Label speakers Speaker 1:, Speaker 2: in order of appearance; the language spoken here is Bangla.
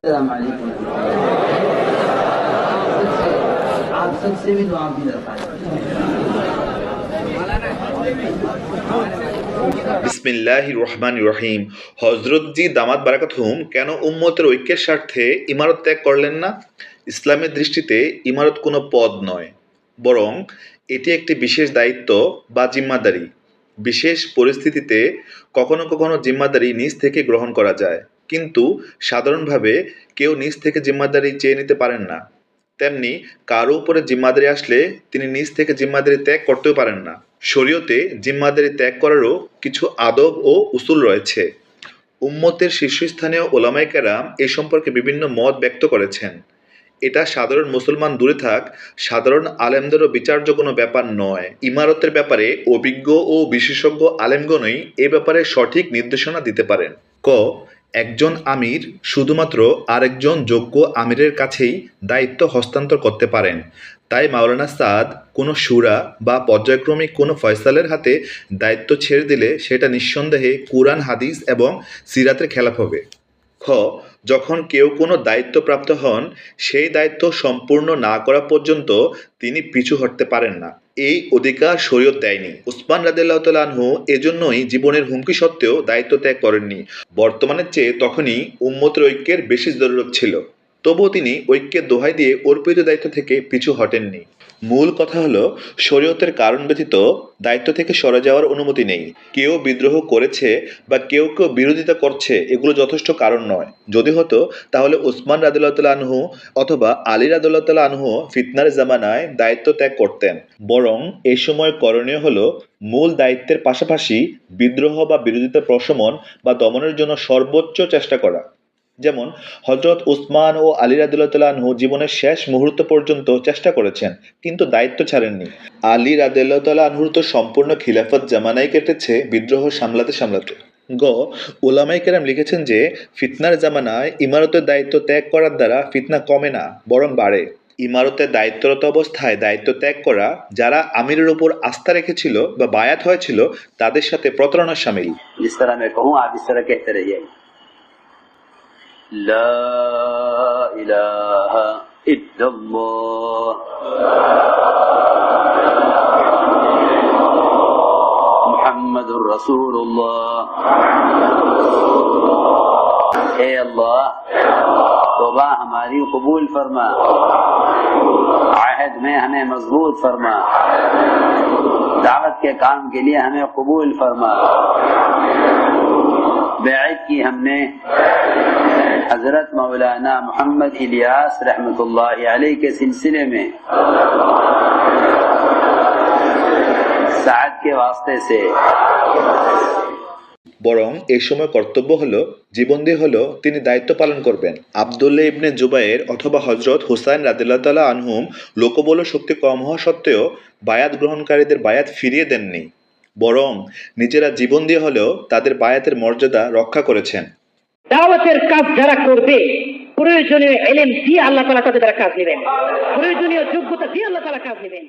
Speaker 1: السلام عليكم आप सबसे भी दुआ की दरख्वास्त
Speaker 2: বিসমিল্লাহ রহমান রহিম হজরতজি দামাত বারাকাতুহুম কেন উম্মতের ঐক্যের স্বার্থে ইমারত ত্যাগ করলেন না ইসলামের দৃষ্টিতে ইমারত কোনো পদ নয় বরং এটি একটি বিশেষ দায়িত্ব বা জিম্মাদারি বিশেষ পরিস্থিতিতে কখনো কখনো জিম্মাদারি নিজ থেকে গ্রহণ করা যায় কিন্তু সাধারণভাবে কেউ নিজ থেকে জিম্মাদারি চেয়ে নিতে পারেন না। তেমনি কারও উপরে জিম্মাদারি আসলে তিনি নিজ থেকে জিম্মাদারি ত্যাগ করতেও পারেন না। শরীয়তে জিম্মাদারি ত্যাগ করারও কিছু আদব ও উসুল রয়েছে। উম্মতের শীর্ষস্থানীয় ওলামাই কেরাম এ সম্পর্কে বিভিন্ন মত ব্যক্ত করেছেন। এটা সাধারণ মুসলমান দূরে থাক, সাধারণ আলেমদেরও বিচার্য কোনো ব্যাপার নয়। ইমারতের ব্যাপারে অভিজ্ঞ ও বিশেষজ্ঞ আলেমগণই এ ব্যাপারে সঠিক নির্দেশনা দিতে পারেন। ক একজন আমির শুধুমাত্র আরেকজন যোগ্য আমিরের কাছেই দায়িত্ব হস্তান্তর করতে পারেন। তাই মাওলানা সাদ কোনো সুরা বা পর্যায়ক্রমিক কোনো ফয়সালের হাতে দায়িত্ব ছেড়ে দিলে সেটা নিঃসন্দেহে কুরআন, হাদিস এবং সিরাতের খেলাপ হবে। খ যখন কেউ কোনো দায়িত্বপ্রাপ্ত হন, সেই দায়িত্ব সম্পূর্ণ না করা পর্যন্ত তিনি পিছু হটতে পারেন না। এই অধিকার শরীয়ত দেয়নি। উসমান আনহু এজন্যই জীবনের হুমকি সত্ত্বেও দায়িত্ব ত্যাগ করেননি। বর্তমানের চেয়ে তখনই উম্মত ঐক্যের বেশি জরুরত ছিল। তবুও তিনি ঐক্যের দোহাই দিয়ে অর্পিত দায়িত্ব থেকে পিছু হটেননি। মূল কথা হলো, শরীয়তের কারণ ব্যতীত দায়িত্ব থেকে সরে যাওয়ার অনুমতি নেই। কেউ বিদ্রোহ করেছে বা কেউ কেউ বিরোধিতা করছে, এগুলো যথেষ্ট কারণ নয়। যদি হতো, তাহলে উসমান রাদুল্লাহ আনহু অথবা আলী রাদুল্লাহ আনহু ফিতনার জামানায় দায়িত্ব ত্যাগ করতেন। বরং এই সময় করণীয় হলো, মূল দায়িত্বের পাশাপাশি বিদ্রোহ বা বিরোধিতা প্রশমন বা দমনের জন্য সর্বোচ্চ চেষ্টা করা। যেমন হজরত উসমান ও আলী রাদুল্লাহ জীবনের শেষ মুহূর্ত পর্যন্ত চেষ্টা করেছেন, কিন্তু দায়িত্ব ছাড়েননি। আলী রাদুল্লাহ তো সম্পূর্ণ খিলাফত জামানাই কেটেছে বিদ্রোহ সামলাতে সামলাতে। গ ওলামাই কেরাম লিখেছেন যে, ফিতনার জামানায় ইমারতের দায়িত্ব ত্যাগ করার দ্বারা ফিতনা কমে না, বরং বাড়ে। ইমারতের দায়িত্বরত অবস্থায় দায়িত্ব ত্যাগ করা, যারা আমিরের ওপর আস্থা রেখেছিল বা বায়াত হয়েছিল, তাদের সাথে প্রতারণার সামিল।
Speaker 3: जिस لا إله إلا الله. محمد رسول الله. اے اللہ توبہ ہماری قبول فرما. عہد میں ہمیں مضبوط فرما. دعوت کے کام کے لیے ہمیں قبول فرما. بیعت کی ہم نے कबूल फरमा बैत की हमने हजरत मौलाना मोहम्मद इलियास रहमतुल्लाह अलैह के सिलसिले में साद के वास्ते से
Speaker 2: বরং এই সময় কর্তব্য হলো জীবন দিয়ে হলো তিনি দায়িত্ব পালন করবেন আবদুল্লাহ ইবনে জুবাইর অথবা হজরত হুসাইন রাদিল্লাহ তালা আনহুম লোকবল শক্তি কম হওয়া সত্ত্বেও বায়াত গ্রহণকারীদের বায়াত ফিরিয়ে দেননি বরং নিজেরা জীবন দিয়ে হলেও তাদের বায়াতের মর্যাদা রক্ষা করেছেন
Speaker 4: দাওয়াতের কাজ যারা করবে, প্রয়োজনীয় এলেন দিয়ে আল্লাহ তালা তাদের দ্বারা কাজ নেবেন। প্রয়োজনীয় যোগ্যতা দিয়ে আল্লাহ তালা কাজ নেবেন।